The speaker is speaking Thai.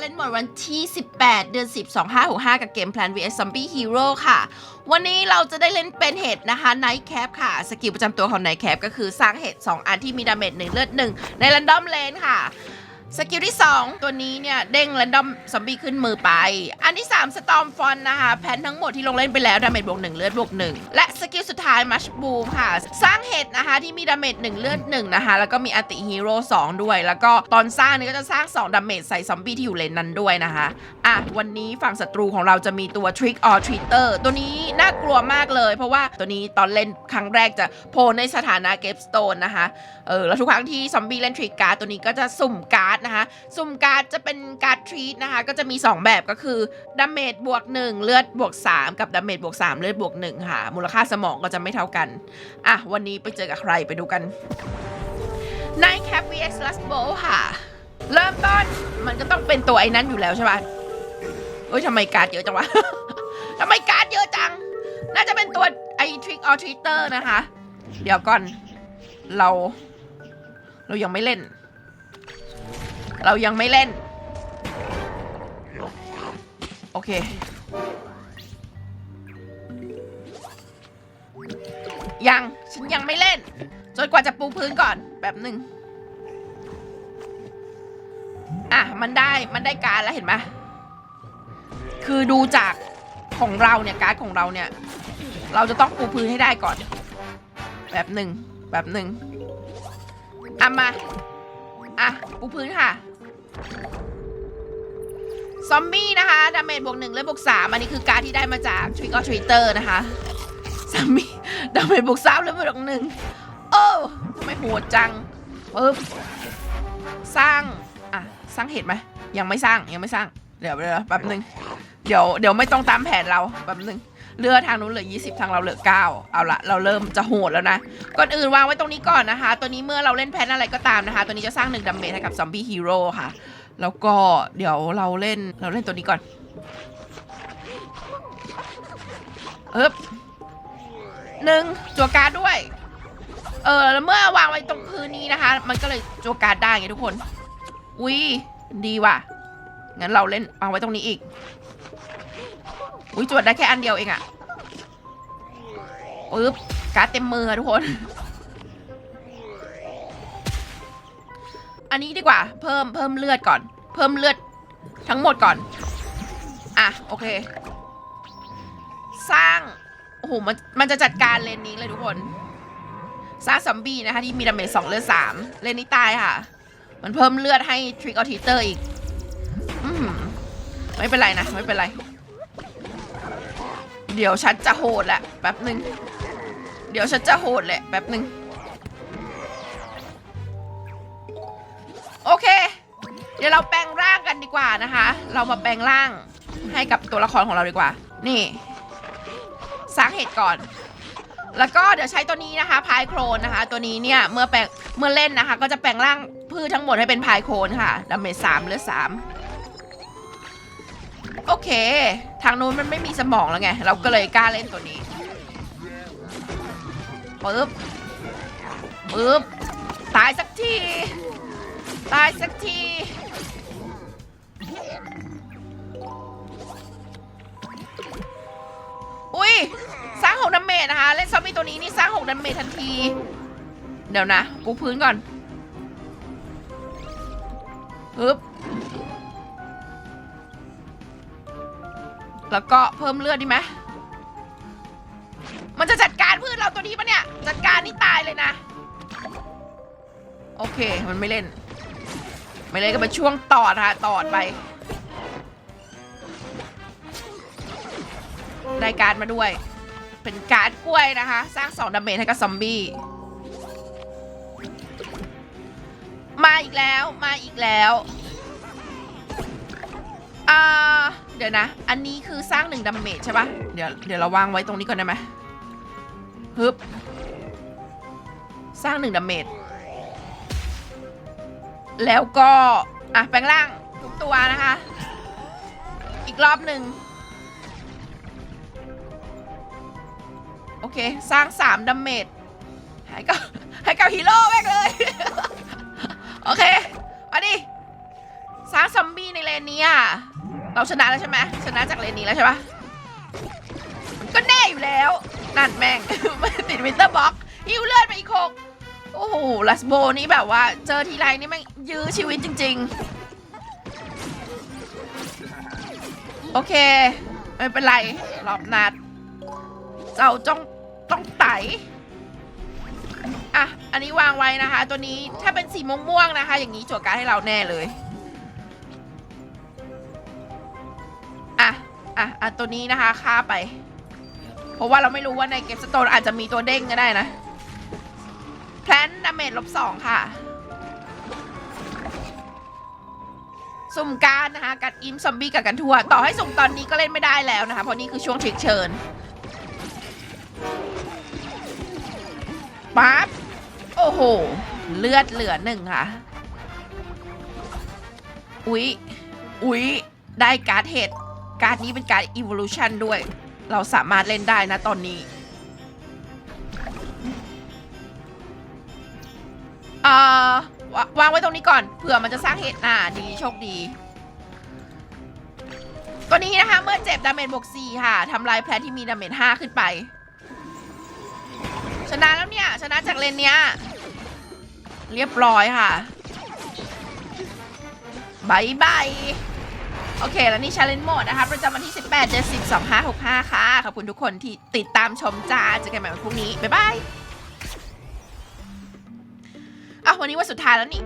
เล่นหมดวันที่ 18 เดือน 10 2565 กับเกม Plan vs Zombie Hero ค่ะ วันนี้เราจะได้เล่นเป็นเห็ดนะคะ Night Cap ค่ะ สกิลประจำตัวของ Night Cap ก็คือสร้างเห็ด2 อันที่มีดาเมจ1เลือด 1 ใน Random Lane ค่ะ สกิลที่ 2 ตัวนี้เนี่ย เด้ง Random Zombie ขึ้นมือไป อันที่3 Storm Font นะคะ แพนทั้งหมดที่ลงเล่นไปแล้ว ดาเมจบวก1เลือดบวก1 และสกิลสุดท้าย Mush Boom ค่ะ สร้างเห็ดนะคะที่มีดาเมจ1เลือด1นะคะ แล้วก็มีอัติฮีโร่2ด้วย แล้วก็ตอนสร้างนี่ก็จะสร้าง 2 ดาเมจใส่ซอมบี้ที่อยู่เลนนั้นด้วยนะคะอะวันนี้ฝั่งศัตรูของเราจะมีตัว Trick or Treater ตัวนี้น่ากลัวมากเลย เพราะว่าตัวนี้ตอนเล่นครั้งแรกจะโผล่ในสถานะเก s สโตนนะคะเออแล้วทุกครั้งที่ซอมบี้เล่นทรีการ์ดตัวนี้ก็จะสุ่มการ์ดนะคะสุ่มการ์ดจะเป็นการ์ดทรีตนะคะก็จะมี 2 แบบก็คือดาเมจบวก 1 เลือดบวก 3 กับดาเมจบวก 3 เลือดบวก1ค่ะ มูลค่าสมองก็จะไม่เท่ากัน อะ วันนี้ไปเจอกับใครไปดูกัน Night Cap vs Last b o ค่ะ เริ่มต้นมันก็ต้องเป็นตัวไอ้นั้นอยู่แล้วใช่ปะเอ้ยทำไมการ์ดเยอะจังวะทำไมการ์ดเยอะจัง น่าจะเป็นตัวไอ้ Trick or Treater นะคะ เดี๋ยวก่อนเรา เรายังไม่เล่น เรายังไม่เล่น โอเค ยัง ฉันยังไม่เล่น จนกว่าจะปูพื้นก่อนแบบหนึ่งอะ มันได้มันได้การแล้วเห็นไหมคือดูจากของเราเนี่ยการ์ดของเราเนี่ย เราจะต้องปูพื้นให้ได้ก่อน แบบหนึ่งแบบหนึ่งอะมา อะปูพื้นค่ะ ซอมบี้นะคะดาเมจบวกหนึ่งเลือดบวกสามอันนี้คือการที่ได้มาจาก Trick or Treater นะคะซอมบี้ดาเมจบวกสามเลือดบวกหนึ่งโอ้ทำไมโหดจังปึ๊บสร้างอะสร้างเห็ดไหมยังไม่สร้างยังไม่สร้างเดี๋ยวเดี๋ยวแป๊บหนึ่งเดี๋ยวเดี๋ยวไม่ต้องตามแผนเราแป๊บหนึ่งเรือทางนู้นเหลือ 20 ทางเราเหลือ 9 เอาละเราเริ่มจะโหดแล้วนะ ก่อนอื่นวางไว้ตรงนี้ก่อนนะคะ ตัวนี้เมื่อเราเล่นแพนอะไรก็ตามนะคะ ตัวนี้จะสร้างหนึ่งดัมเมจให้กับซอมบี้ฮีโร่ค่ะ แล้วก็เดี๋ยวเราเล่นเราเล่นตัวนี้ก่อนเอ๊บหนึ่งจัวการ์ดด้วย เออแล้วเมื่อวางไว้ตรงพื้นนี้นะคะ มันก็เลยจัวการ์ดได้ไงทุกคนอุ้ยดีว่ะงั้นเราเล่นวางไว้ตรงนี้อีกอุ้ยจวดได้แค่อันเดียวเองอะปึ๊บการ์ดเต็มมือทุกคน อันนี้ดีกว่า เพิ่มเพิ่มเลือดก่อน เพิ่มเลือดทั้งหมดก่อน อะ โอเค สร้าง โอ้โห มัน มันจะจัดการเลนนี้เลยทุกคน สร้างซอมบี้นะคะ ที่มีดาเมจสองเลือดสามเลนนี้ตายค่ะ มันเพิ่มเลือดให้ทริกออทิเตอร์อีก อืมไม่เป็นไรนะ ไม่เป็นไร เดี๋ยวฉันจะโหดแหละแป๊บหนึ่ง เดี๋ยวฉันจะโหดแหละแป๊บหนึ่ง เดี๋ยวเราแปลงร่างกันดีกว่านะคะ เรามาแปลงร่างให้กับตัวละครของเราดีกว่า นี่สร้างเห็ดก่อน แล้วก็เดี๋ยวใช้ตัวนี้นะคะพายโครนนะคะ ตัวนี้เนี่ยเมื่อแปลงเมื่อเล่นนะคะ ก็จะแปลงร่างพืชทั้งหมดให้เป็นพายโครนค่ะดาเมจสามเหลือสามโอเค ทางนู้นมันไม่มีสมองแล้วไง เราก็เลยกล้าเล่นตัวนี้ปึ๊บปึ๊บตายสักที ตายสักที อุ้ยสร้างหกดัมเมจนะคะ เล่นซอมบี้ตัวนี้นี่สร้างหกดัมเมจทันที เดี๋ยวนะปูพื้นก่อนปึ๊บแล้วก็เพิ่มเลือดดีไหมมันจะจัดการพืชเราตัวนี้ปะเนี่ย จัดการนี่ตายเลยนะ โอเค มันไม่เล่น ไม่เล่นก็เป็นช่วงตอดค่ะตอดไป ได้การมาด้วย เป็นการ์ดกล้วยนะคะ สร้างสองดาเมจให้กับซอมบี้ มาอีกแล้วมาอีกแล้วอ่าเดี๋ยวนะ อันนี้คือสร้างหนึ่งดาเมจใช่ปะเดี๋ยวเดี๋ยวเราวางไว้ตรงนี้ก่อนได้ไหมฮึบ สร้างหนึ่งดาเมจ แล้วก็อะแปลงร่างทุกตัวนะคะ อีกรอบหนึ่งโอเค สร้างสามดาเมจให้กับให้กับฮีโร่แม่งเลย โอเคมาดิสร้างซอมบี้ในเลนนี้อะเราชนะแล้วใช่ไหมชนะจากเลนนี้แล้วใช่ปะก็แน่อยู่แล้ว นั่นแม่ง ติดวินเตอร์บ็อกฮิวเลือดไปอีกหก โอ้โหลัสโบนี่แบบว่า เจอทีไรนี่ม่งยื้อชีวิตจริง ๆ โอเค ไม่เป็นไรรอบนัด เจ้าจ้องต้องไตอะ อันนี้วางไว้นะคะ ตัวนี้ถ้าเป็นสีม่วงๆนะคะ อย่างนี้จั่วการดให้เราแน่เลยอะอะอะตัวนี้นะคะค่าไป เพราะว่าเราไม่รู้ว่าในเกมสโตนอาจจะมีตัวเด้งก็ได้นะ เมจลบสองค่ะ สุ่มการนะคะกัดอิมซอมบี้กับกันทั่ว ต่อให้สุ่มตอนนี้ก็เล่นไม่ได้แล้วนะคะ เพราะนี่คือช่วงทริกเชิญปั๊บโอ้โห เลือดเหลือหนึ่งค่ะ อุ๊ย อุ๊ย ได้การ์ดเห็ด การ์ดนี้เป็นการ์ด evolution ด้วย เราสามารถเล่นได้นะตอนนี้ เอ่อววางไว้ตรงนี้ก่อนเผื่อมันจะสร้างเหตุอ่าดีโชคดี ตัวนี้นะคะ เมื่อเจ็บดาเมจบวก4ค่ะทำลายแพลที่มีดาเมจ5ขึ้นไป ชนะแล้วเนี่ย ชนะจากเลนเนี้ย เรียบร้อยค่ะบายบายโอเค แล้วนี่ชาเลนจ์โหมดนะคะ ประจำวันที่ 18 เดือน10 2565 ค่ะ ขอบคุณทุกคนที่ติดตามชมจ้าเจอกันใหม่วันพรุ่งนี้ บ๊ายบาย วันนี้วันสุดท้ายแล้วนี่